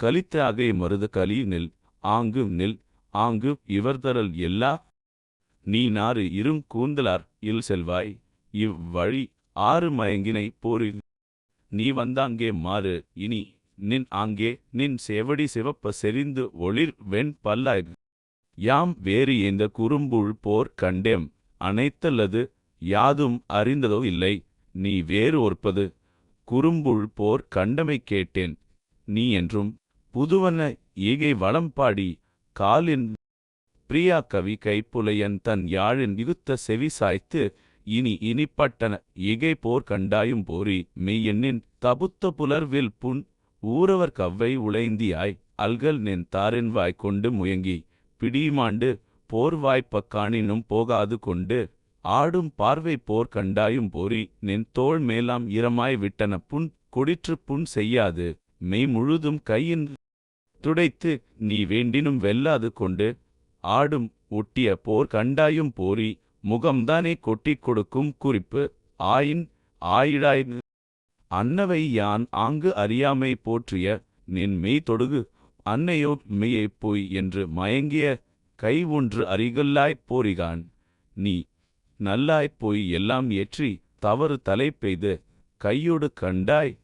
கலித்த அகை மருத கலி நில் ஆங்கு நில் ஆங்கு இவர்தரல் எல்லா. நீ நாறு இருங் கூந்தலார் இல் செல்வாய் இவ்வழி ஆறு மயங்கினை போரில். நீ வந்தாங்கே மாறு இனி நின் ஆங்கே நின் சேவடி சிவப்ப செறிந்து ஒளிர் வெண் பல்லாய். யாம் வேறு எந்த குறும்புள் போர் கண்டேம் அனைத்தல்லது யாதும் அறிந்ததோ இல்லை. நீ வேறு ஒற்பது குறும்புள் போர் கண்டமை கேட்டேன் நீ என்றும் புதுவன ஈகை வளம்பாடி காலின் பிரியா கவி கைப்புலையன் தன் யாழின் இகுத்த செவி சாய்த்து இனி இனிப்பட்டன இகை போர் கண்டாயும் போரி மெய்யெண்ணின் தபுத்த புலர்வில் புன் ஊரவர் கவ்வை உழைந்தியாய் அல்கல் நின் தாரின் வாய் கொண்டு முயங்கி பிடியுமாண்டு போர் வாய்ப்ப காணினும் போகாது கொண்டு ஆடும் பார்வை போர் கண்டாயும் போரி நின் தோள் மேலாம் இரமாய் விட்டன புண் கொடிற்று புண் செய்யாது. மெய் முழுதும் கையின் துடைத்து நீ வேண்டினும் வெல்லாது கொண்டு ஆடும் ஒட்டிய போர் கண்டாயும் போரி முகம்தானே கொட்டிக் கொடுக்கும் குறிப்பு ஆயின் ஆயிடாய் அன்னவை யான் ஆங்கு அறியாமை போற்றிய நின் மெய் தொடுகு அன்னையோ மெய்யைப் போய் என்று மயங்கிய கை ஒன்று அரிகல்லாய்ப் போரிகான் நீ நல்லாய்ப் போய் எல்லாம் ஏற்றி தவறு தலை பெய்து கையோடு கண்டாய்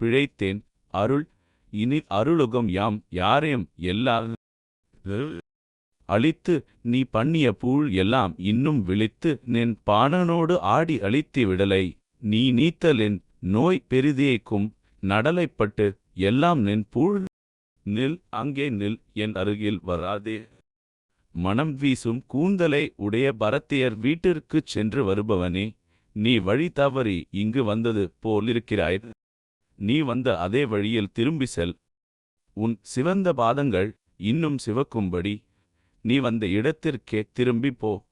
பிழைத்தேன் அருள் இனி அருளுகம் யாம் யாரையும் எல்லா அழித்து நீ பண்ணிய பூழ் எல்லாம் இன்னும் விழித்து நின் பாணனோடு ஆடி அழித்தி விடலை. நீ நீத்தலின் நோய் பெரிதியைக்கும் நடலைப்பட்டு எல்லாம் நின் பூழ் நில் அங்கே நில் என் அருகில் வராதே. மனம் வீசும் கூந்தலை உடைய பரத்தியர் வீட்டிற்குச் சென்று வருபவனே நீ வழி தவறி இங்கு வந்தது போலிருக்கிறாய். நீ வந்த அதே வழியில் திரும்பி செல். உன் சிவந்த பாதங்கள் இன்னும் சிவக்கும்படி நீ வந்த இடத்திற்கே திரும்பி போ.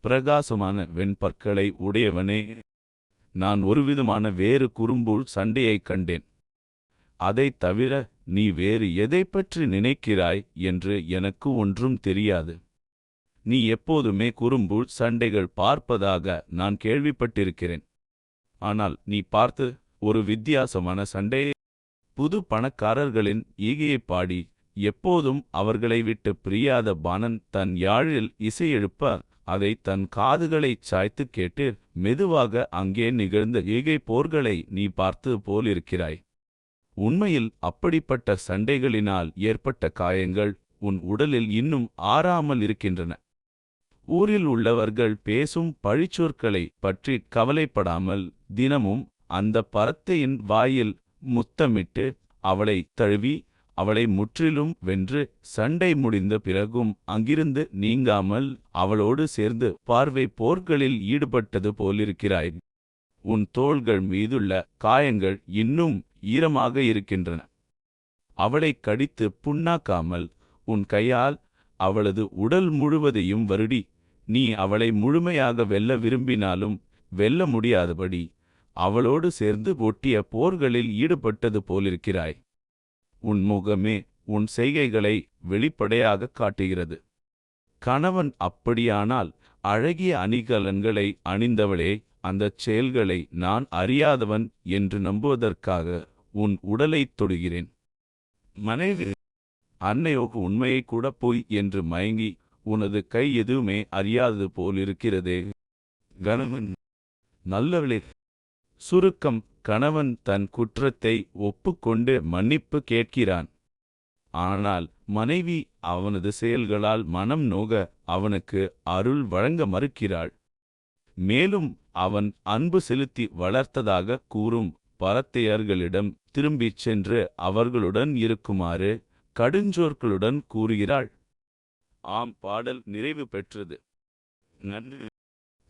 பிரகாசமான வெண்பற்களை உடையவனே. நான் ஒருவிதமான வேறு குறும்புள் சண்டையைக் கண்டேன். அதைத் தவிர நீ வேறு எதை பற்றி நினைக்கிறாய் என்று எனக்கு ஒன்றும் தெரியாது. நீ எப்போதுமே குறும்புள் சண்டைகள் பார்ப்பதாக நான் கேள்விப்பட்டிருக்கிறேன். ஆனால் நீ பார்த்து ஒரு வித்தியாசமான சண்டை புது பணக்காரர்களின் ஈகையைப் பாடி எப்போதும் அவர்களை விட்டு பிரியாத பாணன் தன் யாழில் இசையெழுப்ப அதை தன் காதுகளைச் சாய்த்து கேட்டு மெதுவாக அங்கே நிகழ்ந்த ஈகை போர்களை நீ பார்த்து போலிருக்கிறாய். உண்மையில் அப்படிப்பட்ட சண்டைகளினால் ஏற்பட்ட காயங்கள் உன் உடலில் இன்னும் ஆறாமல் இருக்கின்றன. ஊரில் உள்ளவர்கள் பேசும் பழிச்சொற்களை பற்றி கவலைப்படாமல் தினமும் அந்த பரத்தையின் வாயில் முத்தமிட்டு அவளை தழுவி அவளை முற்றிலும் வென்று சண்டை முடிந்த பிறகும் அங்கிருந்து நீங்காமல் அவளோடு சேர்ந்து பார்வை போர்களில் ஈடுபட்டது போலிருக்கிறாய். உன் தோள்கள் மீதுள்ள காயங்கள் இன்னும் ஈரமாக இருக்கின்றன. அவளைக் கடித்து புண்ணாக்காமல் உன் கையால் அவளது உடல் முழுவதையும் வருடி. நீ அவளை முழுமையாக வெல்ல விரும்பினாலும் வெல்ல முடியாதபடி அவளோடு சேர்ந்து ஒட்டிய போர்களில் ஈடுபட்டது போலிருக்கிறாய். உன் முகமே உன் செய்கைகளை வெளிப்படையாகக் காட்டுகிறது. கணவன் அப்படியானால் அழகிய அணிகலன்களை அணிந்தவளே அந்தச் செயல்களை நான் அறியாதவன் என்று நம்புவதற்காக உன் உடலைத் தொடுகிறேன். மனைவி அன்னையோகு உண்மையை கூட பொய் என்று மயங்கி உனது கை எதுவுமே அறியாதது போலிருக்கிறதே. கணவன் நல்லவளே. சுருக்கம் கணவன் தன் குற்றத்தை ஒப்புக்கொண்டு மன்னிப்பு கேட்கிறான். ஆனால் மனைவி அவனது செயல்களால் மனம் நோக அவனுக்கு அருள் வழங்க மறுக்கிறாள். மேலும் அவன் அன்பு செலுத்தி வளர்த்ததாக கூறும் பரத்தையர்களிடம் திரும்பிச் சென்று அவர்களுடன் இருக்குமாறு கடுஞ்சொற்களுடன் கூறுகிறாள். ஆம் பாடல் நிறைவு பெற்றது. நன்றி.